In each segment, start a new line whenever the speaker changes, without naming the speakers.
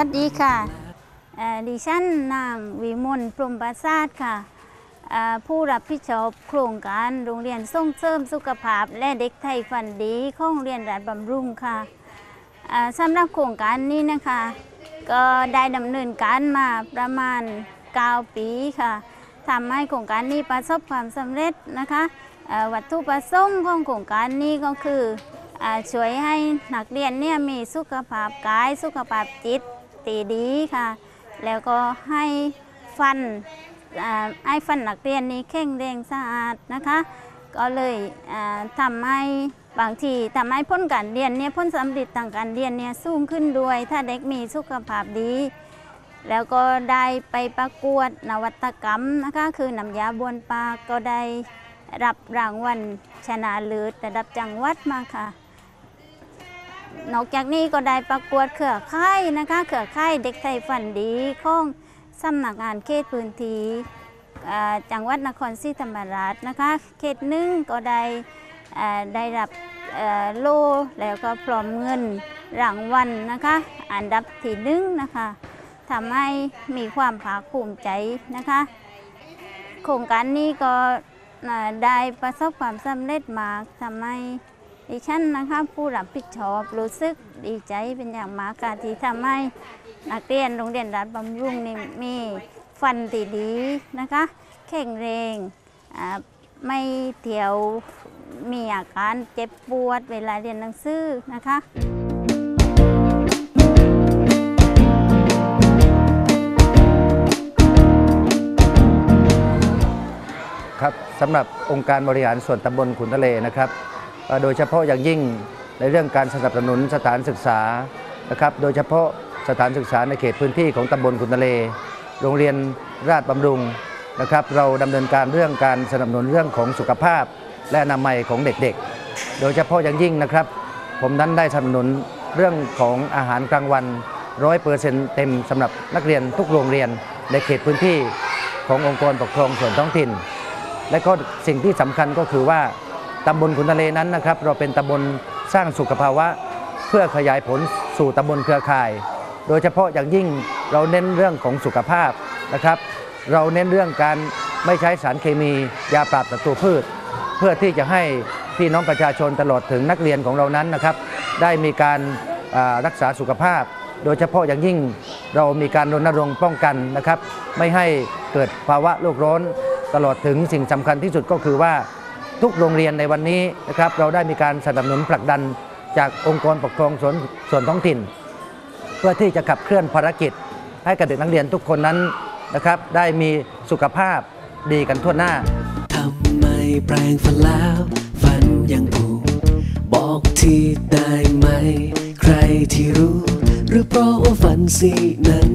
วัสดีค่ะดิฉันนางวิมลพรมประสาทค่ะผู้รับผิดชอบโครงการโรงเรียนส่งเสริมสุขภาพ และเด็กไทยฝันดีของเรียนราชบำรุงค่ะสำหรับโครงการนี้นะคะ ก็ได้ดำเนินการมาประมาณ 9 ปีค่ะทำให้โครงการนี้ประสบความสำเร็จนะคะวัตถุประสงค์ของโครงการนี้ก็คืออช่วยให้นักเรียนเนี่ยมีสุขภาพกายสุขภาพจิต ตีดีค่ะ แล้วก็ให้ฟันไอ้ฟันนักเรียนนี้แข็งแรงสะอาดนะคะ ก็เลยอ่าทำให้บางทีทำให้พ้นการเรียนเนี่ยพ้นสำเร็จทางการเรียนเนี่ยสูงขึ้นด้วย ถ้าเด็กมีสุขภาพดี แล้วก็ได้ไปประกวดนวัตกรรมนะคะ คือน้ำยาบวนปากก็ได้รับรางวัลชนะเลิศระดับจังหวัดมาค่ะ นอกจากนี้ก็ได้ประกวดเครือข่ายนะคะเครือข่ายเด็กไทยฝันดีของสำนักงานเขตพื้นที่จังหวัดนครศรีธรรมราชนะคะเขตหนึ่งก็ได้ได้รับโล่แล้วก็พร้อมเงินรางวัลนะคะ อันดับที่หนึ่งนะคะทำให้มีความภาคภูมิใจนะคะ โครงการนี้ก็ได้ประสบความสำเร็จมากทำให้ ดิฉันนะคะผู้รับผิดชอบรู้สึกดีใจเป็นอย่างมากค่ะที่ทำให้นักเรียนโรงเรียนรัฐบำรุงนี่มีฟันตีดีนะคะแข็งแรงอ่าไม่เที่ยวมีอาการเจ็บปวดเวลาเรียนหนังสือนะคะ
ครับสำหรับองค์การบริหารส่วนตำบลขุนทะเลนะครับ โดยเฉพาะอย่างยิ่งในเรื่องการสนับสนุนสถานศึกษานะครับ โดยเฉพาะสถานศึกษาในเขตพื้นที่ของตำบลขุนทะเล โรงเรียนราชบำรุงนะครับ เราดำเนินการเรื่องการสนับสนุนเรื่องของสุขภาพ และอนามัยของเด็กๆ โดยเฉพาะอย่างยิ่งนะครับ ผมนั้นได้สนับสนุนเรื่องของอาหารกลางวันร้อยเปอร์เซ็นต์เต็มสำหรับนักเรียนทุกโรงเรียนในเขตพื้นที่ขององค์กรปกครองส่วนท้องถิ่น และก็สิ่งที่สำคัญก็คือว่า ตำบลขุนทะเลนั้นนะครับ เราเป็นตำบลสร้างสุขภาวะ เพื่อขยายผลสู่ตำบลเครือข่าย โดยเฉพาะอย่างยิ่งเราเน้นเรื่องของสุขภาพนะครับ เราเน้นเรื่องการไม่ใช้สารเคมียาปราบศัตรูพืช เพื่อที่จะให้พี่น้องประชาชนตลอดถึงนักเรียนของเรานั้นนะครับ ได้มีการรักษาสุขภาพ โดยเฉพาะอย่างยิ่งเรามีการรณรงค์ป้องกันนะครับ ไม่ให้เกิดภาวะโลกร้อนตลอดถึงสิ่งสำคัญที่สุดก็คือว่า ทุกโรงเรียนในวันนี้นะครับเราได้มีการสนับสนุนผลักดันจากองค์กรปกครองส่วนส่วนท้องถิ่น เพื่อที่จะขับเคลื่อนภารกิจ ให้กับเด็กนักเรียนทุกคนนั้นนะครับได้มีสุขภาพดีกันทั่วหน้า
ทำไมแปลงฟันแล้วฟันยังผุบอกทีได้ไหม ใครที่รู้ หรือเพราะว่าฟันซี่นั้น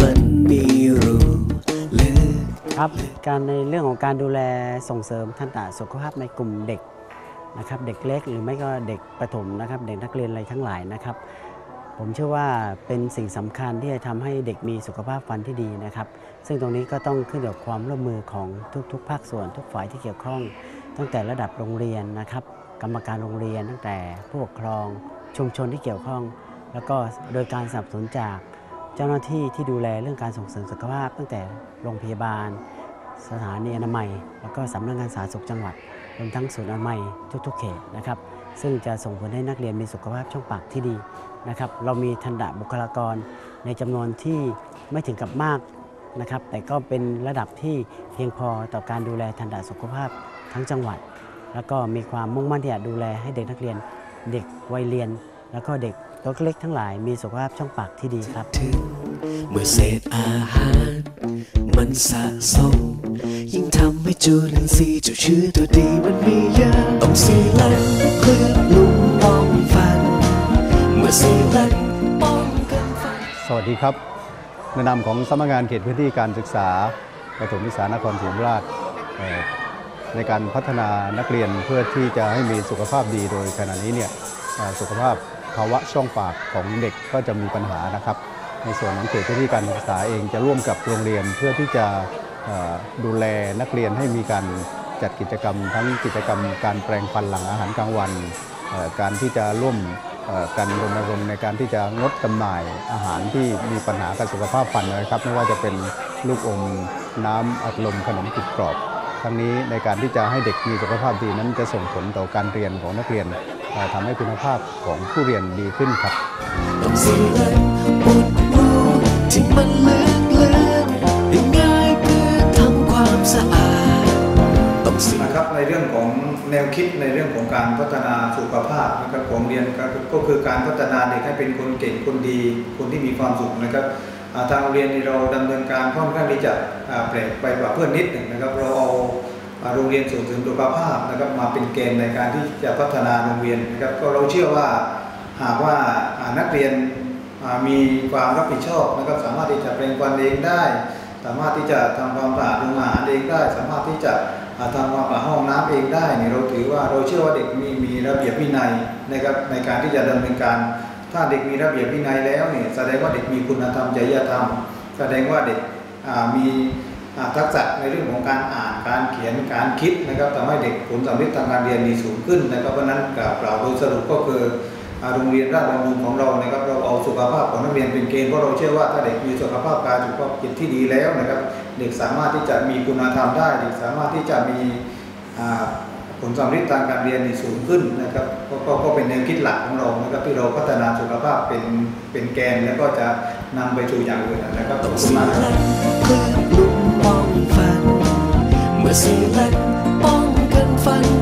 มันมี
ครับการในเรื่องของการดูแลส่งเสริมทันตะสุขภาพในกลุ่มเด็กนะครับเด็กเล็กหรือไม่ก็เด็กประถมนะครับ เด็กนักเรียนอะไรทั้งหลายนะครับ ผมเชื่อว่าเป็นสิ่งสำคัญที่จะทำให้เด็กมีสุขภาพฟันที่ดีนะครับ ซึ่งตรงนี้ก็ต้องขึ้นอยู่กับความร่วมมือของทุกๆ ภาคส่วน ทุกฝ่ายที่เกี่ยวข้อง ตั้งแต่ระดับโรงเรียนนะครับ กรรมการโรงเรียนตั้งแต่ผู้ปกครองชุมชนที่เกี่ยวข้อง แล้วก็โดยการสนับสนุนจาก เจ้าหน้าที่ที่ดูแลเรื่องการส่งเสริมสุขภาพ ตั้งแต่โรงพยาบาล สถานีอนามัย แล้วก็สำนักงานสาธารณสุขจังหวัดรวมทั้งศูนย์อนามัยทุกๆเขตนะครับ ซึ่งจะส่งผลให้นักเรียนมีสุขภาพช่องปากที่ดีนะครับ เรามีทันดะบุคลากรในจำนวนที่ไม่ถึงกับมากนะครับ แต่ก็เป็นระดับที่เพียงพอต่อการดูแลทันดะสุขภาพทั้งจังหวัด แล้วก็มีความมุ่งมั่นที่จะดูแลให้เด็กนักเรียน เด็กวัยเรียน แล้วก็เด็ก ตัวเล็กทั้งหลายมีสุขภาพช่องปากที่ดีครับ
ถึงเมื่อเศษอาหาร มันสะสมยิ่งทำให้จุลินทรีย์เจ้าเชื้อตัวดีมันมีเยอะต้องซีแลนเพื่อลุงป้องฟัน เมื่อซีแลนป้องกันฟัน
สวัสดีครับในนามของสำนักงานเขตพื้นที่การศึกษาประถมศึกษานครศรีธรรมราชเอ่อในการพัฒนานักเรียนเพื่อที่จะให้มีสุขภาพดีโดยขณะนี้เนี่ยเอ่อสุขภาพ ภาวะช่องปากของเด็กก็จะมีปัญหานะครับ ในส่วนของเขตพื้นที่การศึกษาเองจะร่วมกับโรงเรียนเพื่อที่จะดูแลนักเรียนให้มีการจัดกิจกรรม ทั้งกิจกรรมการแปลงฟันหลังอาหารกลางวัน การที่จะร่วมการรณรงค์ในการที่จะงดจำหน่ายอาหารที่มีปัญหากับสุขภาพฟันนะครับ ไม่ว่าจะเป็นลูกอมน้ำอัดลมขนมกรุบกรอบ ทั้งนี้ในการที่จะให้เด็กมีสุขภาพดีนั้นจะส่งผลต่อการเรียนของนักเรียนเอ่อทำให้คุณภาพของผู้เรียนดีขึ้นครับ
ที่มันลึกลึกให้ง่ายเพื่อทำความสะอาดต้องสิ
นะครับในเรื่องของแนวคิดในเรื่องของการพัฒนาสุขภาพนะครับของเรียนก็คือการพัฒนาเด็กให้เป็นคนเก่งคนดี คนที่มีความสุขนะครับ ทางโรงเรียนเราดำเนินการค่อนข้างที่จะแปลกไปกว่าเพื่อนนิดหนึ่งนะครับ เราเอาโรงเรียนส่งเสริมสุขภาพนะครับมาเป็นเกณฑ์ในการที่จะพัฒนาโรงเรียนนะครับก็เราเชื่อว่าหากว่านักเรียนมีความรับผิดชอบนะครับ สามารถที่จะแปลงฟันเองได้ สามารถที่จะทำความสะอาดโรงอาหารเองได้ สามารถที่จะทำความสะอาดห้องน้ำเองได้เนี่ยเราถือว่าเราเชื่อว่าเด็กมีมีระเบียบวินัยนะครับในการที่จะดำเนินการ ถ้าเด็กมีระเบียบวินัยแล้วเนี่ยแสดงว่าเด็กมีคุณธรรมจริยธรรม แสดงว่าเด็กมีทักษะในเรื่องของการอ่านการเขียนการคิดนะครับทำให้เด็กผลสำเร็จทางการเรียนมีสูงขึ้นนะครับเพราะนั้นกล่าวกล่าวโดยสรุปก็คือโรงเรียนราชบำรุงของเรานะครับเราเอาสุขภาพของนักเรียนเป็นเกณฑ์เพราะเราเชื่อว่าถ้าเด็กมีสุขภาพกายสุขภาพจิตที่ดีแล้วนะครับ เด็กสามารถที่จะมีคุณธรรมได้ เด็กสามารถที่จะมี ผลสัมฤทธิ์ทางการเรียนที่สูงขึ้นนะครับกกก็เป็นแนวคิดหลักของเรานะครับที่เราพัฒนาสุขภาพเป็นเป็นแกนแล้วก็จะนำไปสู่อย่างอื่นนะครับขอบคุณมากครับ
เมื่อสิ่งเล็กป้องกันฝัน